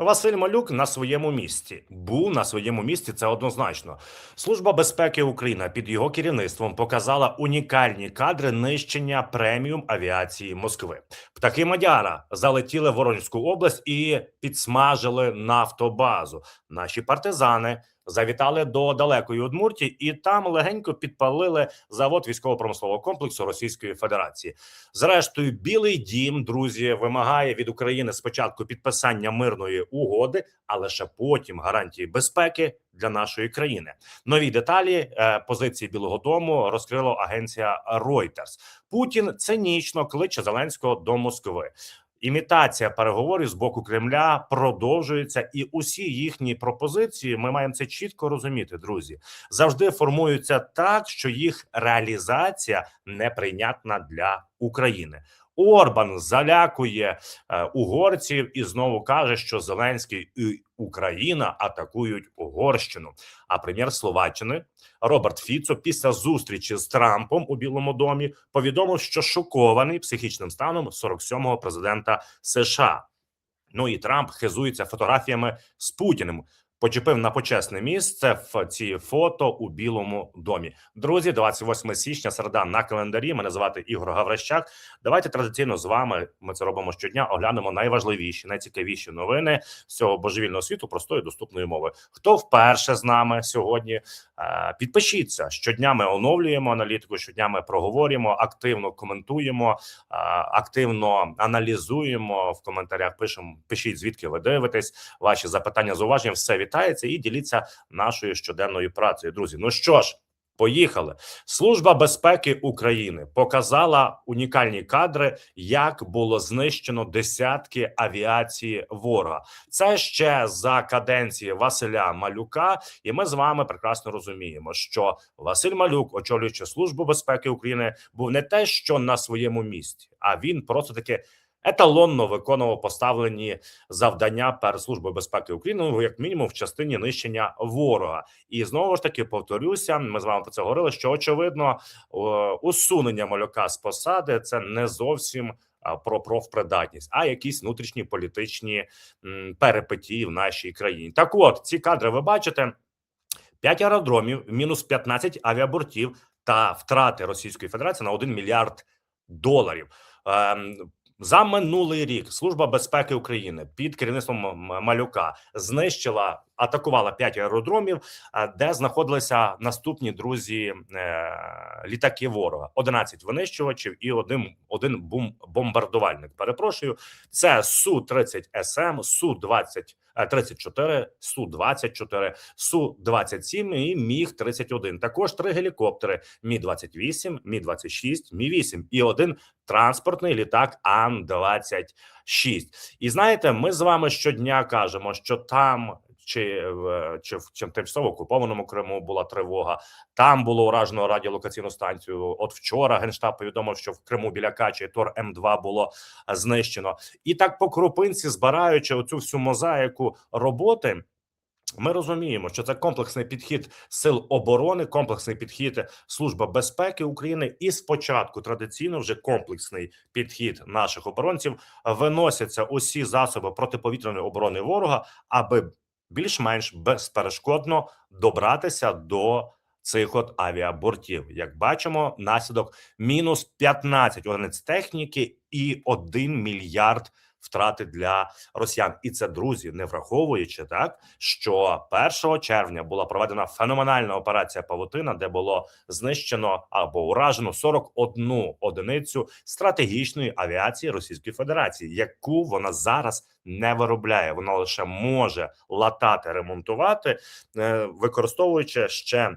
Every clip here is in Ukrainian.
Василь Малюк на своєму місці був на своєму місці. Це однозначно. Служба безпеки України під його керівництвом показала унікальні кадри нищення преміум авіації Москви. Птахи Мадяра залетіли в Воронську область і підсмажили нафтобазу. Наші партизани завітали до далекої Удмуртії і там легенько підпалили завод військово-промислового комплексу Російської Федерації. Зрештою, Білий Дім, друзі, вимагає від України спочатку підписання мирної угоди, а лише потім гарантії безпеки для нашої країни. Нові деталі е, позиції Білого Дому розкрила агенція Reuters. Путін цинічно кличе Зеленського до Москви. Імітація переговорів з боку Кремля продовжується, і усі їхні пропозиції ми маємо це чітко розуміти, друзі. Завжди формуються так, що їх реалізація неприйнятна для України. Орбан залякує е, угорців і знову каже, що Зеленський і Україна атакують Угорщину. А прем'єр Словаччини Роберт Фіцо після зустрічі з Трампом у Білому домі повідомив, що шокований психічним станом 47-го президента США. Ну і Трамп хизується фотографіями з Путіним. Почепив на почесне місце в ці фото у Білому домі. Друзі, 28 січня, середа на календарі. Мене звати Ігор Гаврищак. Давайте традиційно з вами. Ми це робимо щодня. Оглянемо найважливіші, найцікавіші новини з цього божевільного світу простої доступної мови. Хто вперше з нами сьогодні? Е, Підпишіться щодня. Ми оновлюємо аналітику. Щодня ми проговорюємо, активно коментуємо, е, активно аналізуємо в коментарях. Пишемо, пишіть звідки ви дивитесь. Ваші запитання, зауваження, все вітається і діліться нашою щоденною працею. Друзі, ну що ж. Поїхали. Служба безпеки України показала унікальні кадри, як було знищено десятки авіації ворога. Це ще за каденції Василя Малюка, і ми з вами прекрасно розуміємо, що Василь Малюк, очолюючи службу безпеки України, був не те, що на своєму місці, а він просто таки еталонно виконував поставлені завдання перед службою безпеки України, ну, як мінімум в частині нищення ворога. І знову ж таки повторюся, ми з вами про це говорили. Що очевидно, усунення малюка з посади це не зовсім. Про профпридатність, а якісь внутрішні політичні перипетії в нашій країні. Так, от ці кадри ви бачите: 5 аеродромів, мінус 15 авіабортів та втрати Російської Федерації на 1 мільярд доларів. За минулий рік служба безпеки України під керівництвом Малюка знищила, атакувала 5 аеродромів, а, де знаходилися наступні друзі е, літаки ворога: 11 винищувачів і один, один бомбардувальник. Перепрошую, це су 30 СМ, су 20 е, 34, су 24 су 27 і міг 31 Також три гелікоптери: Мі 28 Мі 26 Мі 8 і один транспортний літак Ан 26 І знаєте, ми з вами щодня кажемо, що там. Чи в чи в чим тимчасово окупованому Криму була тривога? Там було уражено радіолокаційну станцію. От вчора генштаб повідомив, що в Криму біля Качі Тор М2 було е, знищено, і так по крупинці, збираючи оцю всю мозаїку роботи. Ми розуміємо, що це комплексний підхід сил оборони, комплексний підхід Служби безпеки України, і спочатку традиційно вже комплексний підхід наших оборонців виносяться усі засоби протиповітряної оборони ворога, аби більш-менш безперешкодно добратися до цих от авіабортів. Як бачимо, наслідок мінус 15 одиниць техніки і 1 мільярд втрати для росіян. І це друзі, не враховуючи так, що 1 червня була проведена феноменальна операція Павутина, де було знищено або уражено 41 одиницю стратегічної авіації Російської Федерації, яку вона зараз не виробляє. Вона лише може латати, ремонтувати, е, використовуючи ще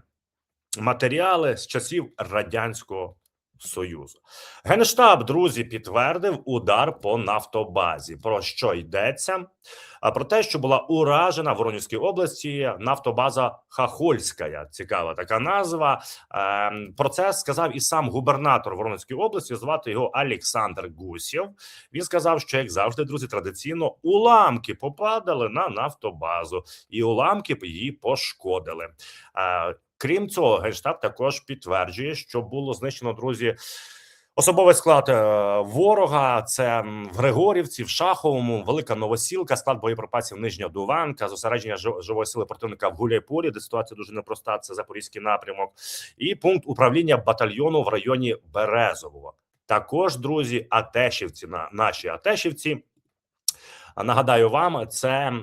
матеріали з часів радянського. Союзу генштаб друзі підтвердив удар по нафтобазі. Про що йдеться? А про те, що була уражена в Воронівській області нафтобаза Хахольська. Цікава така назва. Ем, Про це сказав і сам губернатор Воронезької області. Звати його Олександр Гусєв. Він сказав, що як завжди, друзі, традиційно уламки попадали на нафтобазу, і уламки її пошкодили. Крім цього, генштаб також підтверджує, що було знищено друзі Особовий склад е, ворога це в Григорівці, в Шаховому, Велика Новосілка, склад боєприпасів Нижня Дуванка, зосередження жи- живої сили противника в Гуляйполі, де ситуація дуже непроста. Це запорізький напрямок, і пункт управління батальйону в районі Березового. Також друзі, Атешівці на наші Атешівці. А Нагадаю вам, це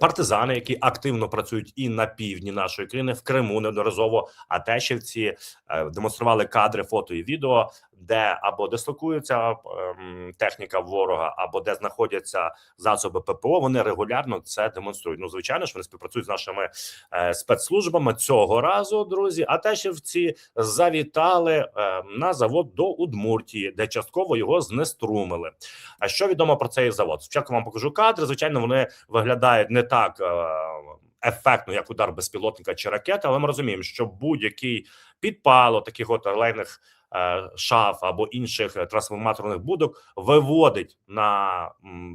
партизани, які активно працюють і на півдні нашої країни в Криму. Неодноразово Атешівці е, демонстрували кадри, фото і відео, де або дислокується ем, техніка ворога, або де знаходяться засоби ППО. Вони регулярно це демонструють. Ну, звичайно ж, вони співпрацюють з нашими е, спецслужбами цього разу. Друзі, Атешівці завітали е, на завод до Удмуртії, де частково його знеструмили. А що відомо про цей завод? Спочатку вам покажу кадри. Звичайно, вони виглядають не так е, ефектно, як удар безпілотника чи ракети, але ми розуміємо, що будь-який підпало таких от орлейних е, шаф або інших е, трансформаторних будок виводить на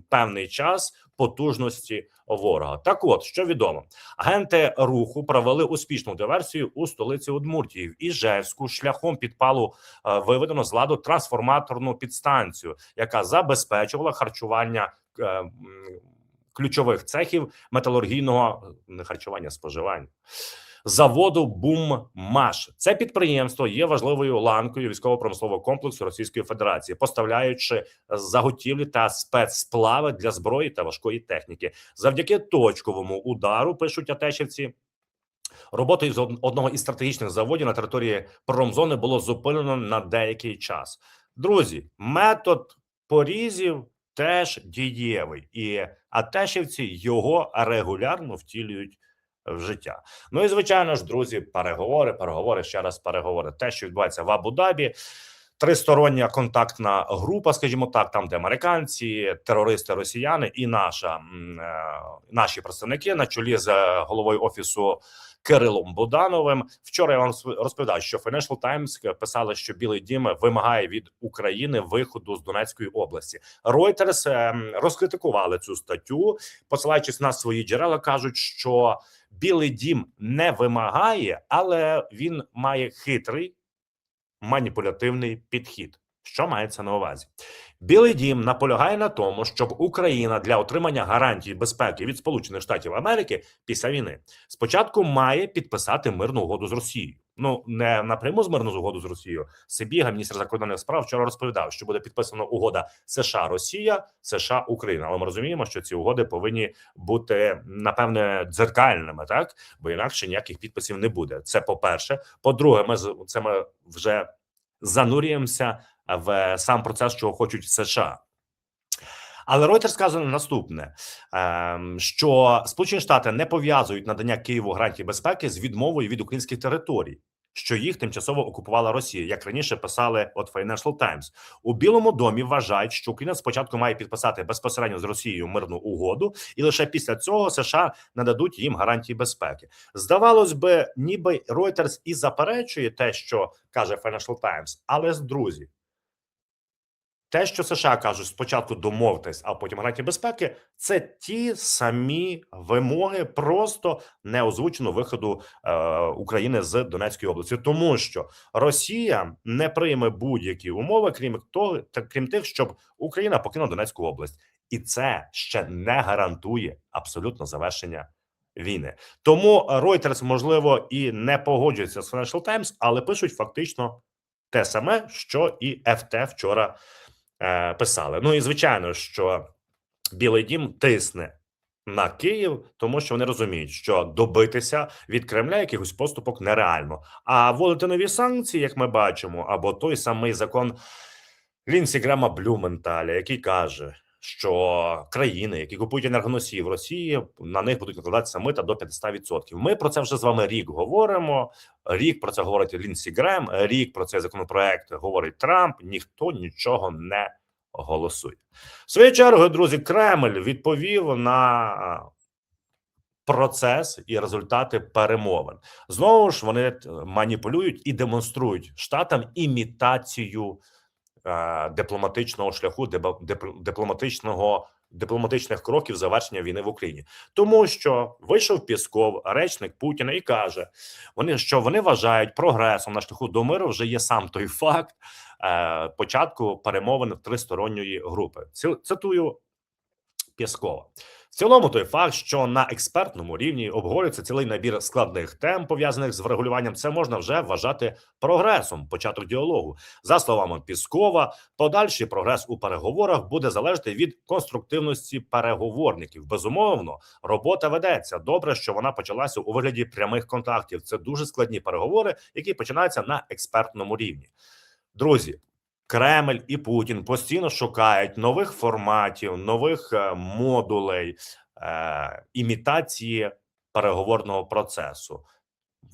певний час потужності ворога. Так, от що відомо, агенти руху провели успішну диверсію у столиці Удмуртії в Іжевську шляхом підпалу е, виведено з ладу трансформаторну підстанцію, яка забезпечувала харчування е, ключових цехів металургійного не харчування, споживання. Заводу Буммаш це підприємство є важливою ланкою військово-промислового комплексу Російської Федерації, поставляючи заготівлі та спецсплави для зброї та важкої техніки. Завдяки точковому удару пишуть атешівці. Роботою з од- одного із стратегічних заводів на території промзони було зупинено на деякий час. Друзі, метод порізів теж дієвий, і атешівці його регулярно втілюють в життя. Ну і звичайно ж, друзі, переговори, переговори, ще раз переговори. Те, що відбувається в Абу-Дабі, тристороння контактна група, скажімо так, там де американці, терористи, росіяни і наша е, наші представники на чолі з е, головою офісу. Кирилом Будановим вчора я вам розповідав, що Financial Times писали, що Білий Дім вимагає від України виходу з Донецької області. Reuters ем, розкритикували цю статтю, посилаючись на свої джерела, кажуть, що Білий Дім не вимагає, але він має хитрий маніпулятивний підхід. Що мається на увазі? Білий дім наполягає на тому, щоб Україна для отримання гарантій безпеки від Сполучених Штатів Америки після війни спочатку має підписати мирну угоду з Росією. Ну не напряму з мирну угоду з Росією. Сибіга, міністр закордонних справ, вчора розповідав, що буде підписана угода США Росія, США Україна. Але ми розуміємо, що ці угоди повинні бути напевне дзеркальними, так бо інакше ніяких підписів не буде. Це по перше. По-друге, ми з- це ми вже занурюємося в сам процес, чого хочуть США. Але Reuters сказано наступне: ем, що Сполучені Штати не пов'язують надання Києву гарантій безпеки з відмовою від українських територій, що їх тимчасово окупувала Росія, як раніше писали от Financial Times. У Білому домі вважають, що Україна спочатку має підписати безпосередньо з Росією мирну угоду, і лише після цього США нададуть їм гарантії безпеки. Здавалось би, ніби Reuters і заперечує те, що каже Financial Times, але друзі. Те, що США кажуть, спочатку домовтесь, а потім гарантії безпеки, це ті самі вимоги, просто не озвучено виходу е, України з Донецької області, тому що Росія не прийме будь-які умови, крім того, та крім тих, щоб Україна покинула Донецьку область, і це ще не гарантує абсолютно завершення війни. Тому Reuters, можливо і не погоджується з Financial Times, але пишуть фактично те саме, що і ФТ вчора е, писали. Ну і звичайно, що Білий Дім тисне на Київ, тому що вони розуміють, що добитися від Кремля якихось поступок нереально. А вводити нові санкції, як ми бачимо, або той самий закон Лінсі Грама Блюменталя, який каже. Що країни, які купують енергоносії в Росії, на них будуть накладатися мита до 500%. Ми про це вже з вами рік говоримо. Рік про це говорить Лінсі Грем, рік про цей законопроект говорить Трамп. Ніхто нічого не голосує. В свою чергу, друзі, Кремль відповів на процес і результати перемовин. Знову ж вони е, маніпулюють і демонструють штатам імітацію дипломатичного шляху, дипломатичного. Дипломатичних кроків завершення війни в Україні, тому що вийшов Пісков, речник Путіна, і каже: вони що вони вважають прогресом на шляху до миру вже є сам той факт, е, початку перемовин тристоронньої групи. Цитую Пєскова. В цілому, той факт, що на експертному рівні обговорюється цілий набір складних тем, пов'язаних з врегулюванням, це можна вже вважати прогресом, початок діалогу. За словами Піскова, подальший прогрес у переговорах буде залежати від конструктивності переговорників. Безумовно, робота ведеться. Добре, що вона почалася у вигляді прямих контактів. Це дуже складні переговори, які починаються на експертному рівні. Друзі, Кремль і Путін постійно шукають нових форматів, нових е, модулей е, імітації переговорного процесу.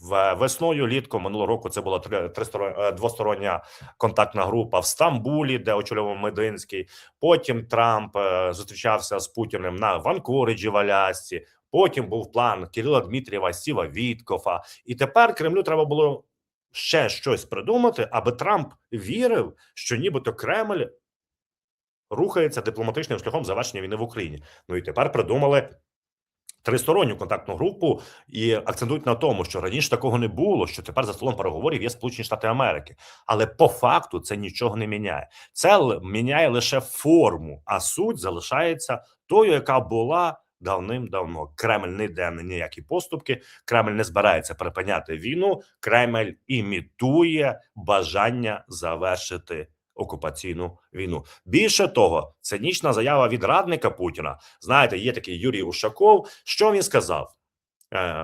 В весною літком минулого року це була е, двостороння контактна група в Стамбулі, де очолював Мединський. Потім Трамп е, зустрічався з Путіним на Ванкориджі в Алясці. Потім був план Кирила Дмитрієва, Стіва Віткофа. І тепер Кремлю треба було ще щось придумати, аби Трамп вірив, що нібито Кремль рухається дипломатичним шляхом завершення війни в Україні. Ну і тепер придумали тристоронню контактну групу і акцентують на тому, що раніше такого не було. Що тепер за столом переговорів є Сполучені Штати Америки, але по факту це нічого не міняє. Це міняє лише форму, а суть залишається тою, яка була. Давним-давно Кремль не йде на ніякі поступки. Кремль не збирається припиняти війну. Кремль імітує бажання завершити окупаційну війну. Більше того, цинічна заява від радника Путіна. Знаєте, є такий Юрій Ушаков. Що він сказав е,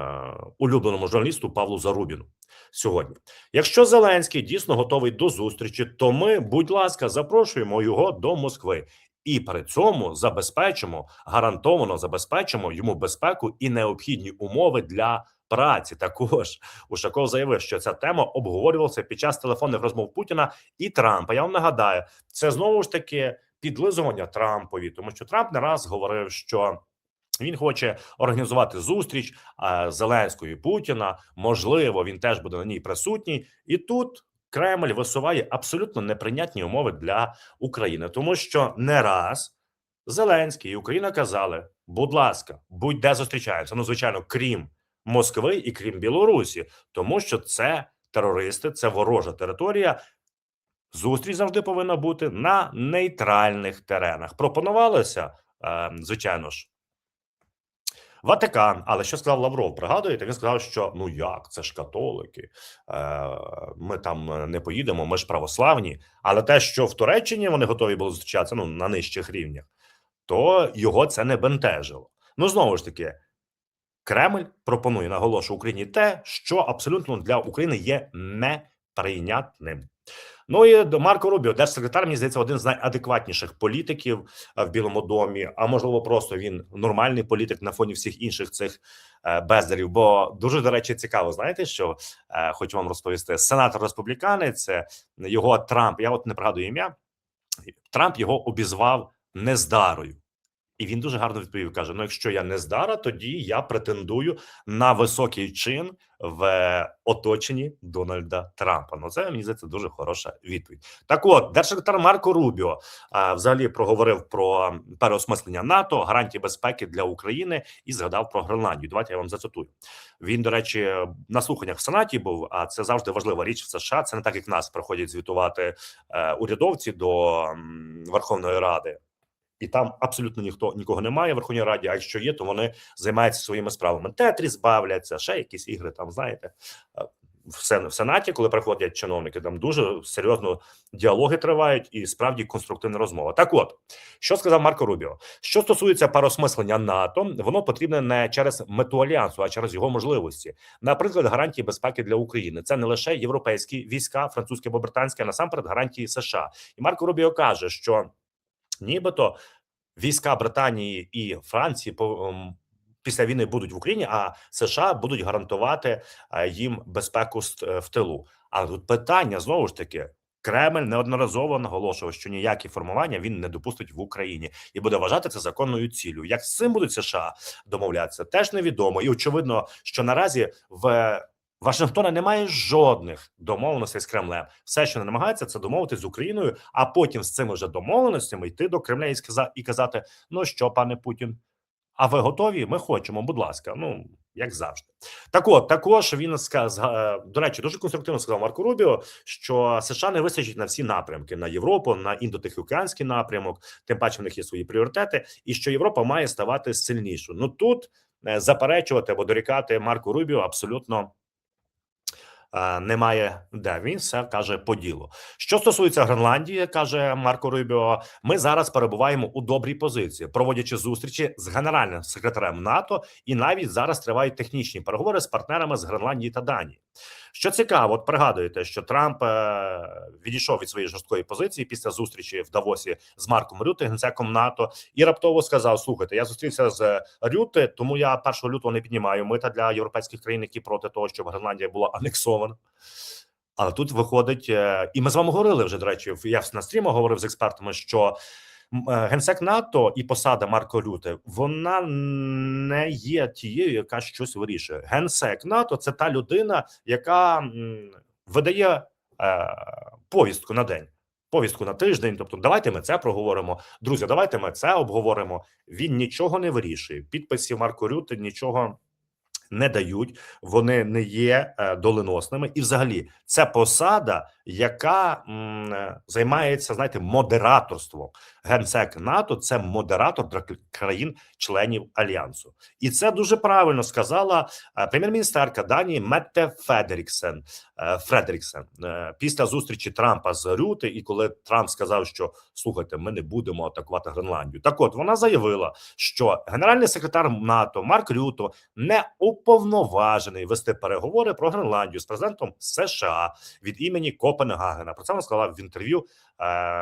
улюбленому журналісту Павлу Зарубіну сьогодні? Якщо Зеленський дійсно готовий до зустрічі, то ми, будь ласка, запрошуємо його до Москви. І при цьому забезпечимо гарантовано забезпечимо йому безпеку і необхідні умови для праці. Також Ушаков заявив, що ця тема обговорювалася під час телефонних розмов Путіна і Трампа. Я вам нагадаю, це знову ж таки підлизування Трампові, тому що Трамп не раз говорив, що. Він хоче організувати зустріч Зеленського і Путіна. Можливо, він теж буде на ній присутній, і тут Кремль висуває абсолютно неприйнятні умови для України, тому що не раз Зеленський і Україна казали: будь ласка, будь-де зустрічаємося. Ну, звичайно, крім Москви і крім Білорусі, тому що це терористи, це ворожа територія. Зустріч завжди повинна бути на нейтральних теренах. Пропонувалося, е, звичайно ж, Ватикан. Але що сказав Лавров? Пригадуєте? Він сказав, що ну як це ж католики, е, ми там е, не поїдемо, ми ж православні. Але те, що в Туреччині вони готові були зустрічатися ну на нижчих рівнях, то його це не бентежило. Ну знову ж таки. Кремль пропонує наголошую Україні те, що абсолютно для України є неприйнятним. Ну і Марко Рубіо, держсекретар, мені здається, один з найадекватніших політиків е, в Білому домі. А можливо, просто він нормальний політик на фоні всіх інших цих е, бездарів. Бо дуже до речі, цікаво, знаєте, що е, хочу вам розповісти. Сенатор республіканець, його Трамп. Я от не пригадую ім'я. Трамп його обізвав нездарою. І він дуже гарно відповів: каже: Ну, якщо я не здара, тоді я претендую на високий чин в оточенні Дональда Трампа. Ну, це мені здається дуже хороша відповідь. Так, от держсекретар Марко Рубіо а, взагалі проговорив про переосмислення НАТО, гарантії безпеки для України і згадав про Гренландію. Давайте я вам зацитую. Він, до речі, на слуханнях в Сенаті був. А це завжди важлива річ в США. Це не так, як нас приходять звітувати е, урядовці до Верховної Ради і там абсолютно ніхто нікого немає в Верховній Раді. А якщо є, то вони займаються своїми справами. Тетріс бавляться, ще якісь ігри. Там знаєте, е, в в Сенаті, коли приходять чиновники, там дуже серйозно діалоги тривають і справді конструктивна розмова. Так, от що сказав Марко Рубіо, що стосується переосмислення НАТО, воно потрібне не через мету альянсу, а через його можливості. Наприклад, гарантії безпеки для України. Це не лише європейські війська, французькі або британські, а насамперед гарантії США. І Марко Рубіо каже, що нібито війська Британії і Франції ем, після війни будуть в Україні, а США будуть гарантувати е, їм безпеку е, в тилу. Але тут питання знову ж таки. Кремль неодноразово наголошував, що ніякі формування він не допустить в Україні і буде вважати це законною ціллю. Як з цим будуть США домовлятися, теж невідомо. І очевидно, що наразі в Вашингтона немає жодних домовленостей з Кремлем. Все, що не намагається, це домовитися з Україною, а потім з цими вже домовленостями йти до Кремля і сказа- і казати: Ну що, пане Путін, а ви готові? Ми хочемо, будь ласка. Ну як завжди. Так, от також він сказав, до речі, дуже конструктивно сказав Марко Рубіо, що США не вистачить на всі напрямки на Європу, на індотихоокеанський напрямок. Тим паче в них є свої пріоритети, і що Європа має ставати сильнішою. Ну тут е, заперечувати або дорікати Марку Рубіо абсолютно. Е, Немає де він все каже по ділу. Що стосується Гренландії, каже Марко Рубіо, ми зараз перебуваємо у добрій позиції, проводячи зустрічі з генеральним секретарем НАТО, і навіть зараз тривають технічні переговори з партнерами з Гренландії та Данії. Що цікаво, от пригадуєте, що Трамп е, відійшов від своєї жорсткої позиції після зустрічі в Давосі з Марком Рюте, генсеком НАТО, і раптово сказав: Слухайте, я зустрівся з Рюте, тому я 1 лютого не піднімаю мита для європейських країн, які проти того, щоб Гренландія була анексована. Але тут виходить, е, і ми з вами говорили вже до речі. Я на стрімах говорив з експертами, що е, генсек НАТО і посада Марко Рюте вона не є тією, яка щось вирішує. Генсек НАТО це та людина, яка видає е, повістку на день. Повістку на тиждень, тобто давайте ми це проговоримо. Друзі, давайте ми це обговоримо. Він нічого не вирішує. Підписів Марко Рюте нічого не дають, вони не є е, доленосними, і взагалі це посада, яка м, е, займається, знаєте, модераторством. Генсек НАТО це модератор для країн-членів альянсу, і це дуже правильно сказала е, прем'єр-міністерка Данії Метте Федеріксен. е, Фредеріксен Е, після зустрічі Трампа з Рюти, і коли Трамп сказав, що слухайте, ми не будемо атакувати Гренландію. Так, от вона заявила, що генеральний секретар НАТО Марк Рюто не уповноважений вести переговори про Гренландію з президентом США від імені Копенгагена. Про це вона сказала в інтерв'ю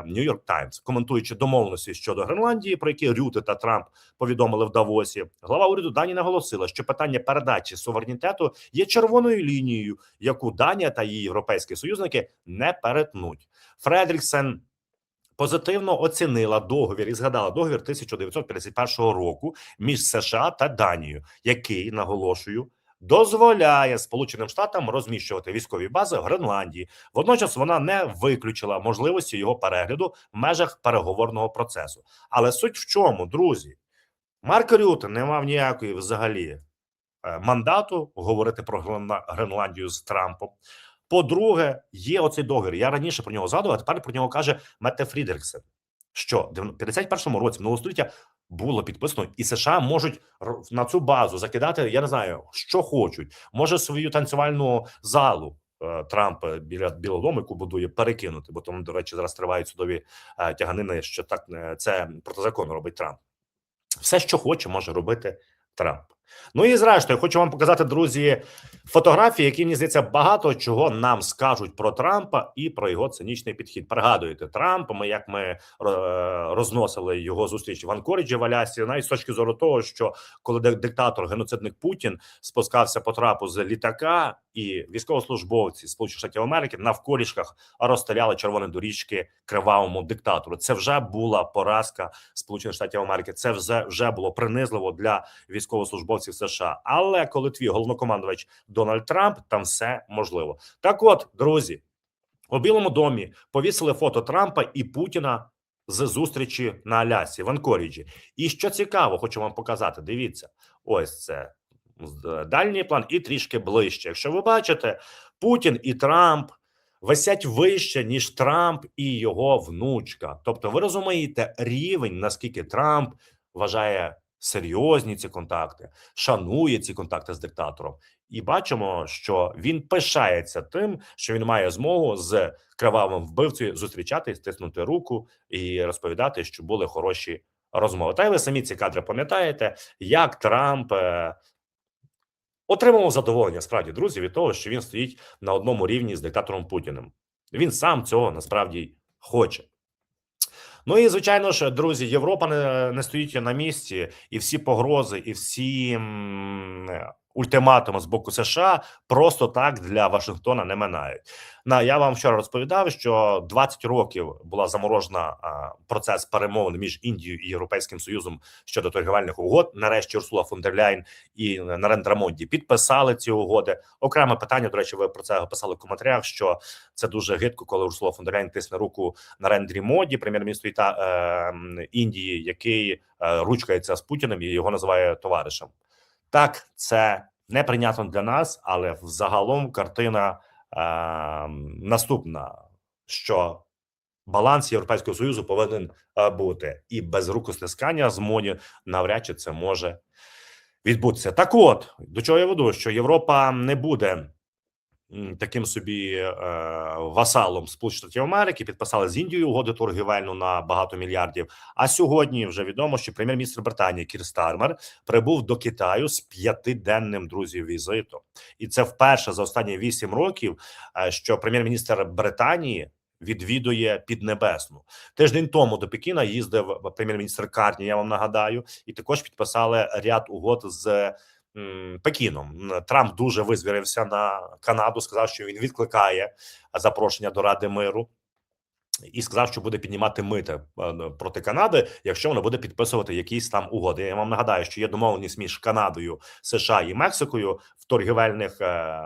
Нью-Йорк Таймс, коментуючи домовленості щодо Гренландії, про які Рюте та Трамп повідомили в Давосі. Глава уряду Данії наголосила, що питання передачі суверенітету є червоною лінією, яку Данія та її європейські союзники не перетнуть. Фредріксен позитивно оцінила договір і згадала договір 1951 року між США та Данією, який наголошую. Дозволяє Сполученим Штатам розміщувати військові бази в Гренландії. Водночас вона не виключила можливості його перегляду в межах переговорного процесу. Але суть в чому, друзі, Марк Рюте не мав ніякої взагалі е, мандату говорити про Гренландію з Трампом. По-друге, є оцей договір. Я раніше про нього згадував, а тепер про нього каже Метте Фрідериксен. Що в 51-му році минулого століття було підписано, і США можуть на цю базу закидати. Я не знаю, що хочуть. Може свою танцювальну залу е, Трамп е, біля Білого Дому, яку будує, перекинути. Бо там, до речі, зараз тривають судові е, тяганини. Що так це протизаконно робить Трамп. Все, що хоче, може робити Трамп. Ну і зрештою, хочу вам показати, друзі, фотографії, які мені здається, багато чого нам скажуть про Трампа і про його цинічний підхід. Пригадуєте Трампа, ми як ми е, розносили його зустріч в Анкоріджі в Алясі, навіть з точки зору того, що коли ди- диктатор геноцидник Путін спускався по трапу з літака, і військовослужбовці Сполучених Штатів Америки навколішках розстріляли червоні доріжки кривавому диктатору. Це вже була поразка Сполучених Штатів Америки. Це вже вже було принизливо для військовослужбовців США. Але коли твій головнокомандувач Дональд Трамп, там все можливо. Так, от друзі, у Білому домі повісили фото Трампа і Путіна з зустрічі на Алясі в Анкоріджі. І що цікаво, хочу вам показати. Дивіться, ось це дальній план і трішки ближче. Якщо ви бачите, Путін і Трамп висять вище, ніж Трамп і його внучка. Тобто, ви розумієте рівень, наскільки Трамп вважає серйозні ці контакти, шанує ці контакти з диктатором. І бачимо, що він пишається тим, що він має змогу з кривавим вбивцею зустрічатись, стиснути руку і розповідати, що були хороші розмови. Та й ви самі ці кадри пам'ятаєте, як Трамп е, отримував задоволення справді друзі від того, що він стоїть на одному рівні з диктатором Путіним. Він сам цього насправді хоче. Ну і звичайно ж, друзі, Європа не, не стоїть на місці, і всі погрози, і всі ультиматуми з боку США просто так для Вашингтона не минають. На я вам вчора розповідав, що 20 років була заморожена процес перемовин між Індією і Європейським Союзом щодо торгівельних угод. Нарешті Урсула фон і Нарендра Монді підписали ці угоди. Окреме питання. До речі, ви про це писали в коментарях. Що це дуже гидко, коли Урсула фон тисне руку Нарендрі Моді, прем'єр-міністру та е, Індії, який е, ручкається з Путіним і його називає товаришем. Так, це неприйнятно для нас, але взагалом картина е, наступна: що баланс Європейського союзу повинен е, бути, і без рукостискання з МОНі навряд чи це може відбутися. Так, от до чого я веду, що Європа не буде таким собі е, васалом Сполучених Штатів Америки. Підписали з Індією угоду торгівельну на багато мільярдів. А сьогодні вже відомо, що прем'єр-міністр Британії Кір Стармер прибув до Китаю з п'ятиденним друзів візитом, і це вперше за останні вісім років, е, що прем'єр-міністр Британії. Відвідує Піднебесну тиждень тому до Пекіна їздив прем'єр-міністр Карні. Я вам нагадаю, і також підписали ряд угод з Пекіном. Трамп дуже визвірився на Канаду. Сказав, що він відкликає запрошення до Ради миру. І сказав, що буде піднімати мити е, проти Канади, якщо вона буде підписувати якісь там угоди. Я вам нагадаю, що є домовленість між Канадою, США і Мексикою в торгівельних е,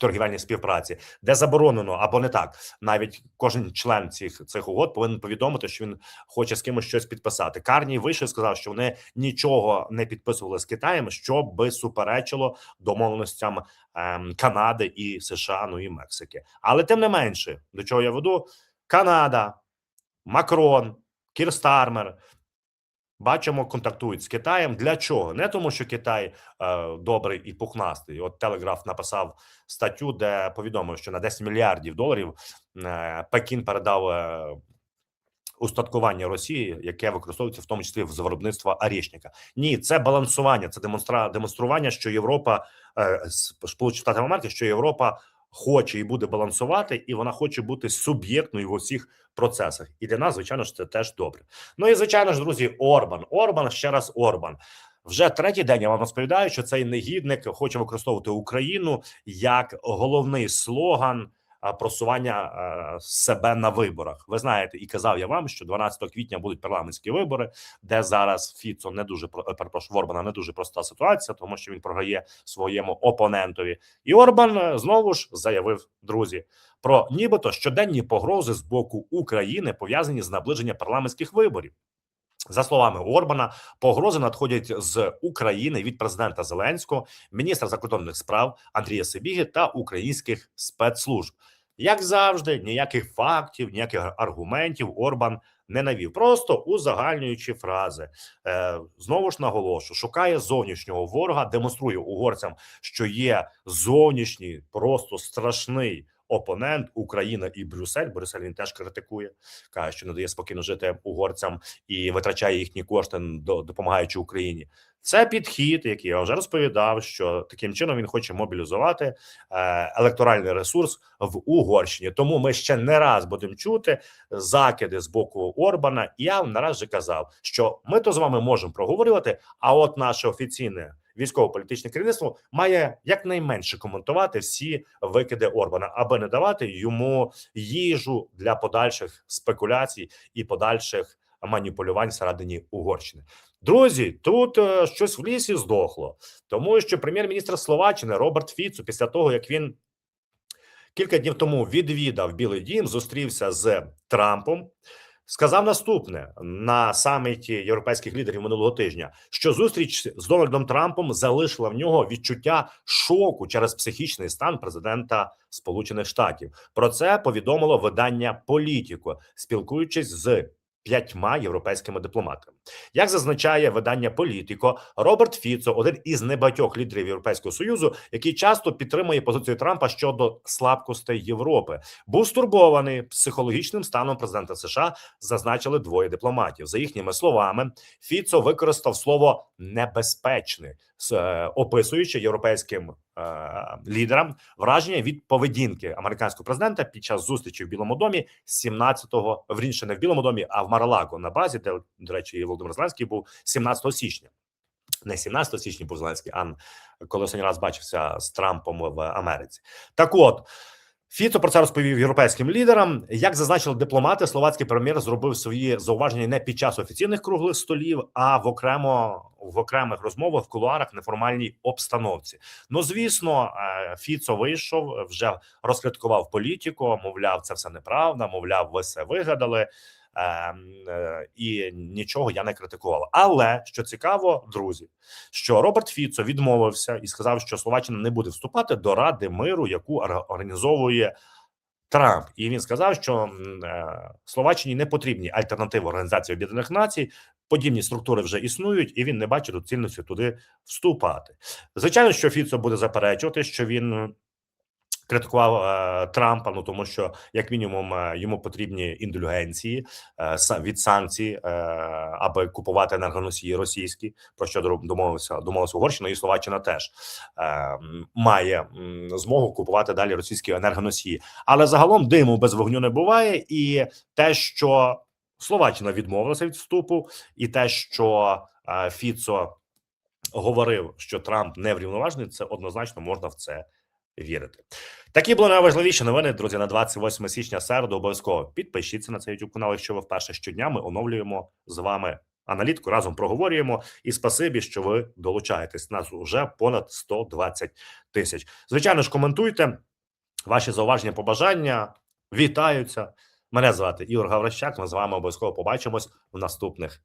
торгівельній співпраці, де заборонено або не так. Навіть кожен член цих цих угод повинен повідомити, що він хоче з кимось щось підписати. Карній вийшов і сказав, що вони нічого не підписували з Китаєм, що би суперечило домовленостям ем, Канади і США, ну і Мексики. Але тим не менше, до чого я веду, Канада, Макрон, Кір Стармер. Бачимо, контактують з Китаєм. Для чого? Не тому, що Китай е, добрий і пухнастий. От Телеграф написав статтю, де повідомив, що на 10 мільярдів доларів е, Пекін передав е, устаткування Росії, яке використовується в тому числі з виробництва арішника. Ні, це балансування, це демонстра демонстрування, що Європа е, Сполучені Штати Америки, що Європа хоче і буде балансувати, і вона хоче бути суб'єктною в усіх процесах. І для нас, звичайно ж, це теж добре. Ну і звичайно ж, друзі, Орбан, Орбан ще раз Орбан. Вже третій день я вам розповідаю, що цей негідник хоче використовувати Україну як головний слоган просування себе на виборах. Ви знаєте, і казав я вам, що 12 квітня будуть парламентські вибори, де зараз Фіцо не дуже про- перепрошую, Орбана не дуже проста ситуація, тому що він програє своєму опонентові. І Орбан е, знову ж заявив друзі про нібито щоденні погрози з боку України пов'язані з наближенням парламентських виборів. За словами Орбана, погрози надходять з України від президента Зеленського, міністра закордонних справ Андрія Сибіги та українських спецслужб. Як завжди, ніяких фактів, ніяких аргументів Орбан не навів. Просто узагальнюючи фрази. Е, знову ж наголошу, шукає зовнішнього ворога, демонструє угорцям, що є зовнішній, просто страшний опонент Україна і Брюссель. Брюссель він теж критикує, каже, що не дає спокійно жити угорцям і витрачає їхні кошти, до- допомагаючи Україні. Це підхід, який я вже розповідав, що таким чином він хоче мобілізувати е, електоральний ресурс в Угорщині. Тому ми ще не раз будемо чути закиди з боку Орбана. Я вам нараз вже казав, що ми то з вами можемо проговорювати. А от наше офіційне військово-політичне керівництво має якнайменше коментувати всі викиди Орбана, аби не давати йому їжу для подальших спекуляцій і подальших маніпулювань всередині Угорщини. Друзі, тут е, щось в лісі здохло, тому що прем'єр-міністр Словаччини Роберт Фіцу, після того як він кілька днів тому відвідав Білий Дім, зустрівся з Трампом. Сказав наступне на саміті європейських лідерів минулого тижня, що зустріч з Дональдом Трампом залишила в нього відчуття шоку через психічний стан президента Сполучених Штатів. Про це повідомило видання Політіко, спілкуючись з п'ятьма європейськими дипломатами. Як зазначає видання Політіко, Роберт Фіцо, один із небагатьох лідерів Європейського союзу, який часто підтримує позицію Трампа щодо слабкостей Європи, був стурбований психологічним станом президента США. Зазначили двоє дипломатів. За їхніми словами, Фіцо використав слово небезпечний, описуючи європейським е, лідерам враження від поведінки американського президента під час зустрічі в Білому домі 17-го, вірніше не в Білому домі, а в Маралаго на базі, де до речі, Володимир Зеленський був 17 січня. Не 17 січня був Зеленський, а коли останній раз бачився з Трампом в Америці. Так от. Фіцо про це розповів європейським лідерам. Як зазначили дипломати, словацький прем'єр зробив свої зауваження не під час офіційних круглих столів, а в окремо в окремих розмовах в кулуарах неформальній обстановці. Ну звісно, е, Фіцо вийшов, вже розкриткував політику. Мовляв, це все неправда. Мовляв, ви все вигадали. Е, і нічого я не критикував. Але що цікаво, друзі, що Роберт Фіцо відмовився і сказав, що Словаччина не буде вступати до Ради миру, яку організовує Трамп. І він сказав, що е, Словаччині не потрібні альтернативи Організації Об'єднаних Націй. Подібні структури вже існують, і він не бачить доцільності туди вступати. Звичайно, що Фіцо буде заперечувати, що він критикував е, Трампа. Ну тому, що як мінімум е, йому потрібні індульгенції е, від санкцій, е, аби купувати енергоносії російські, про що домовився домовився Угорщина і Словаччина теж е, має змогу купувати далі російські енергоносії. Але загалом диму без вогню не буває, і те, що Словаччина відмовилася від вступу, і те, що е, Фіцо говорив, що Трамп не врівноважений, це однозначно можна в це вірити. Такі були найважливіші новини, друзі, на 28 січня середу. Обов'язково підпишіться на цей YouTube канал, якщо ви вперше щодня ми оновлюємо з вами аналітику, разом проговорюємо. І спасибі, що ви долучаєтесь. Нас вже понад 120 тисяч. Звичайно ж, коментуйте ваші зауваження, побажання. Вітаються. Мене звати Ігор Гаврищак. Ми з вами обов'язково побачимось в наступних